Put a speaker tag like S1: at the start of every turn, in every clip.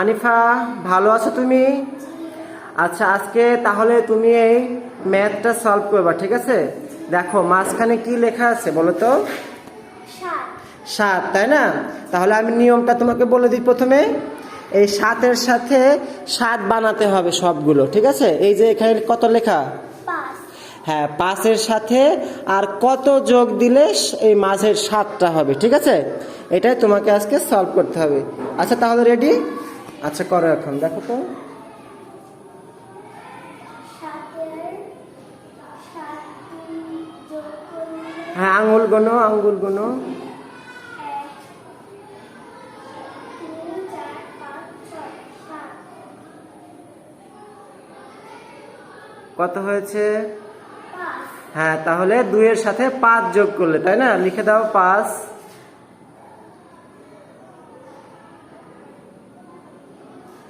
S1: আনিফা ভালো আছো তুমি? আচ্ছা আজকে তাহলে তুমি এই ম্যাথটা সলভ করবা ঠিক আছে? দেখো মাঝখানে কি লেখা আছে বলো তো?
S2: সাত।
S1: তাই না? তাহলে আমি নিয়মটা তোমাকে বলে দিই প্রথমে। এই সাতের সাথে সাত বানাতে হবে সবগুলো ঠিক আছে? এই যে এখানে কত লেখা? হ্যাঁ পাঁচের সাথে আর কত যোগ দিলে এই মাঝের সাতটা হবে ঠিক আছে? এটাই তোমাকে আজকে সলভ করতে হবে। আচ্ছা তাহলে রেডি? আচ্ছা করো এখন, দেখো তো। হ্যাঁ আঙুল গোনো আঙ্গুল গোনো। কত হয়েছে? হ্যাঁ তাহলে দুইয়ের সাথে পাঁচ যোগ করলে, তাই না? লিখে দাও, পাঁচ।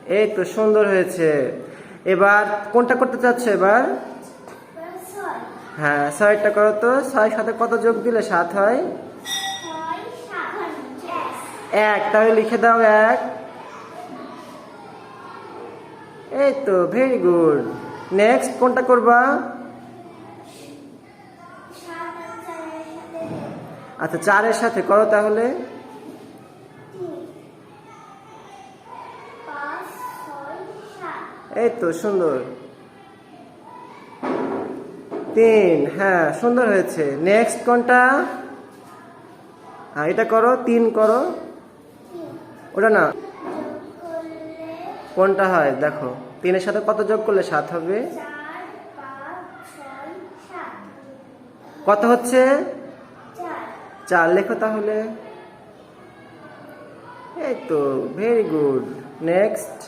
S1: এই তো সুন্দর হয়েছে। এবার কোনটা করতে চাচ্ছ এবার? হ্যাঁ ছয়টা করো তো। ছয় সাথে কত যোগ দিলে সাত হয়?
S2: এক।
S1: তাহলে লিখে দাও এক। এই তো ভেরি গুড নেক্সট কোনটা করবা? আচ্ছা চারের সাথে করো তাহলে
S2: তিন পাঁচ ছয় সাত
S1: এই তো সুন্দর। তিন হ্যাঁ সুন্দর হয়েছে। নেক্সট কোনটা? হ্যাঁ এটা করো, তিন করো। ওটা না। কোনটা হয়? দেখো, তিনের সাথে কত যোগ করলে সাত হবে? কত হচ্ছে? চার, লেখো তাহলে। এই তো ভেরি গুড নেক্সট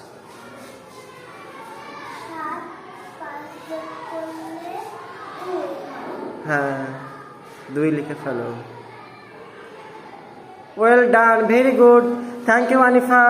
S2: সাত পাঁচ যোগ করলে দুই
S1: হ্যাঁ দুই লিখে ফেলো। Well done very good thank you Anifa